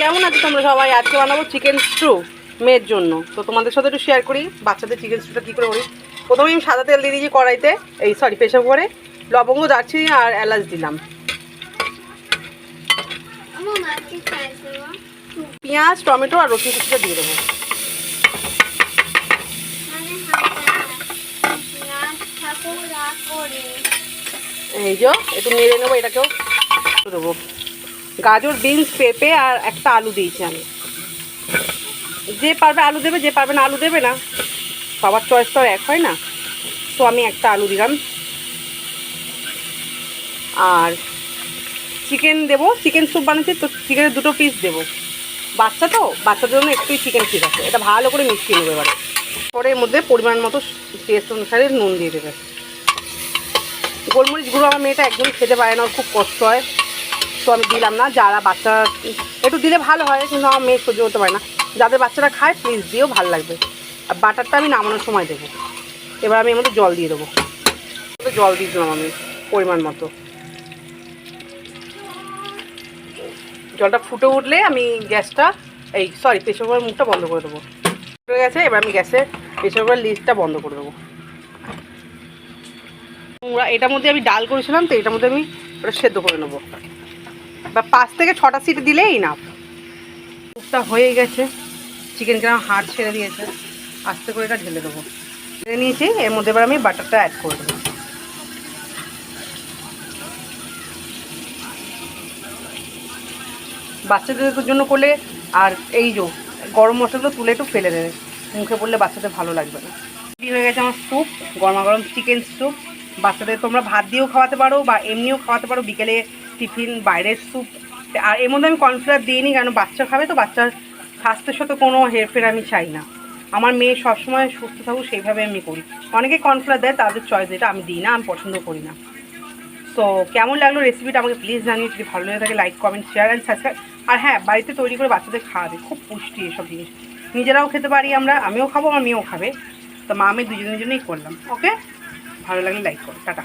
কেমন আছে তোমরা সবাই? আজকে বানাবো চিকেন স্ট্রু মেয়ের জন্য। তো তোমাদের সাথে একটু শেয়ার করি, বাচ্চাদের চিকেন স্ট্রুটা কী করে করি? প্রথমে আমি সাদা তেল দিয়ে দিয়েছি কড়াইতে, এই সরি প্রেশার করে লবঙ্গ, দারচিনি আর এলাচ দিলাম। পেঁয়াজ, টমেটো আর রসুন কুচিটা দিয়ে দেবো। এই যে, একটু নেড়ে নেব, এটাকেও দেবো। গাজর, বিনস, পেঁপে আর একটা আলু দিয়েছি আমি। যে পারবে আলু দেবে, যে পারবে না আলু দেবে না। সবার চয়েস তো এক, হয় না? তো আমি একটা আলু দিলাম। আর চিকেন দেবো। চিকেন স্যুপ বানাচ্ছি তো চিকেনের দুটো পিস দেবো। বাচ্চা তো? বাচ্চাদের জন্য একটুই চিকেন ঠিক আছে। এটা ভালো করে মিশিয়ে নেবে এবারে। পরে এর মধ্যে পরিমাণ মতো টেস্ট অনুসারে নুন দিয়ে দেবে। গোলমরিচ গুঁড়ো আমার মেয়েটা একদম খেতে পারে না খুব কষ্ট হয়। তো আমি দিলাম না, যারা বাচ্চা, একটু দিলে ভালো হয়, কিন্তু আমার মেয়ে সহ্য করতে পারে না। যাদের বাচ্চারা খায় প্লিজ দিয়েও ভালো লাগবে। আর বাটারটা আমি নামানোর সময় দেবো। এবার আমি এর জল দিয়ে দেবো। জল দিয়ে দিলাম আমি, পরিমাণ মতো। জলটা ফুটে উঠলে আমি গ্যাসটা, এই সরি প্রেশার কুকারের মুখটা বন্ধ করে দেবো। ফুটে গেছে, এবার আমি গ্যাসের প্রেশার কুকারের লিস্টটা বন্ধ করে দেবো। এটার মধ্যে আমি ডাল করেছিলাম, তো এটার মধ্যে আমি ওটা সেদ্ধ করে নেব। বা পাঁচ থেকে ছটা সিটি দিলেই না। স্যুপটা হয়ে গেছে। চিকেন কেন হাড় ছেড়ে দিয়েছে। আস্তে করে এটা ঢেলে দেবো। ঢেলে নিয়েছি, এর মধ্যে এবার আমি বাটারটা অ্যাড করে দেবো। বাচ্চাদের জন্য করলে আর এই যে গরম মশলাগুলো তুলে একটু ফেলে দেবে। মুখে পড়লে বাচ্চাদের ভালো লাগবে না। হয়ে গেছে আমার স্যুপ গরমা গরম চিকেন স্যুপ বাচ্চাদের তোমরা ভাত দিয়েও খাওয়াতে পারো বা এমনিও খাওয়াতে পারো। বিকেলে টিফিন, বাইরের স্যুপ। আর এর মধ্যে আমি কর্নফ্লাওয়ার দিইনি, কেন বাচ্চা খাবে তো? বাচ্চার স্বাস্থ্যের সাথে কোনো হেরফের আমি চাই না। আমার মেয়ে সবসময় সুস্থ থাকুক, সেইভাবে আমি করি। অনেকে কর্নফ্লাওয়ার দেয়, তাদের চয়েস এটা আমি দিই না, আমি পছন্দ করি না। তো কেমন লাগল রেসিপিটা আমাকে প্লিজ জানিয়ে যদি ভালো লেগে থাকে like comment share and subscribe আর হ্যাঁ বাড়িতে তৈরি করে বাচ্চাদের খাওয়াবে খুব পুষ্টি এসব জিনিস। নিজেরাও খেতে পারি আমরা, আমিও খাব, আমার মেয়েও খাবে। তো মা, আমি দুজনের জন্যই করলাম ওকে ভালো লাগলে লাইক করো, টাটা।